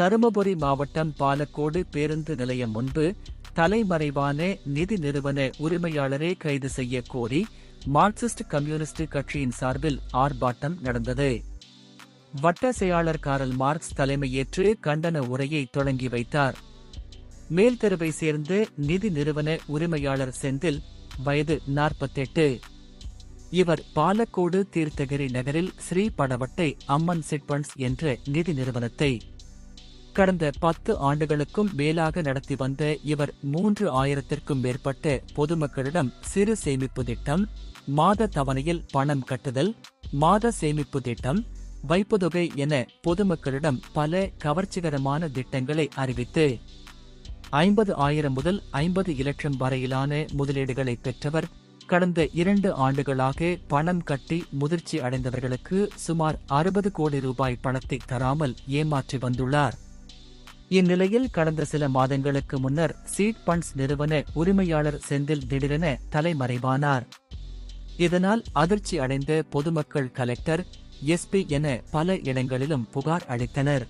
தருமபுரி மாவட்டம் பாலக்கோடு பேருந்து நிலையம் முன்பு தலைமறைவான நிதி நிறுவன உரிமையாளரை கைது செய்ய கோரி மார்க்சிஸ்ட் கம்யூனிஸ்ட் கட்சியின் சார்பில் ஆர்ப்பாட்டம் நடந்தது. வட்ட செயலாளர் காரல் மார்க்ஸ் தலைமையேற்று கண்டன உரையை தொடங்கி வைத்தார். மேல்தெருவை சேர்ந்த நிதி நிறுவன உரிமையாளர் செந்தில் வயது நாற்பத்தெட்டு. இவர் பாலக்கோடு தீர்த்தகிரி நகரில் ஸ்ரீ படவட்டை அம்மன் சிட்பண்ட்ஸ் என்ற நிதி நிறுவனத்தை கடந்த பத்து ஆண்டுகளுக்கும் மேலாக நடத்தி வந்த இவர் மூன்று ஆயிரத்திற்கும் மேற்பட்ட பொதுமக்களிடம் சிறு சேமிப்பு திட்டம் மாத தவணையில் பணம் கட்டுதல் மாத சேமிப்பு திட்டம் வைப்புதொகை என பொதுமக்களிடம் பல கவர்ச்சிகரமான திட்டங்களை அறிவித்து ஐம்பது ஆயிரம் முதல் ஐம்பது இலட்சம் வரையிலான முதலீடுகளை பெற்றவர். கடந்த இரண்டு ஆண்டுகளாக பணம் கட்டி முதிர்ச்சி அடைந்தவர்களுக்கு சுமார் அறுபது கோடி ரூபாய் பணத்தை தராமல் ஏமாற்றி வந்துள்ளார். இந்நிலையில் கடந்த சில மாதங்களுக்கு முன்னர் சீட் பண்ட்ஸ் நிறுவன உரிமையாளர் செந்தில் திடீரென தலைமறைவானார். இதனால் அதிர்ச்சி அடைந்த பொதுமக்கள் கலெக்டர் எஸ்பி என பல இடங்களிலும் புகார் அளித்தனர்.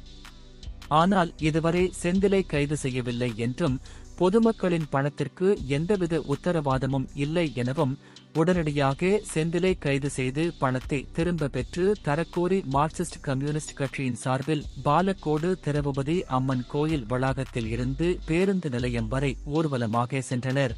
ஆனால் இதுவரை செந்திலை கைது செய்யவில்லை என்றும் பொதுமக்களின் பணத்திற்கு எந்தவித உத்தரவாதமும் இல்லை எனவும் உடனடியாக செந்திலை கைது செய்து பணத்தை திரும்ப பெற்று தரக்கோரி மார்க்சிஸ்ட் கம்யூனிஸ்ட் கட்சியின் சார்பில் பாலக்கோடு திரௌபதி அம்மன் கோயில் வளாகத்தில் இருந்து பேருந்து நிலையம் வரை ஊர்வலமாக சென்றனர்.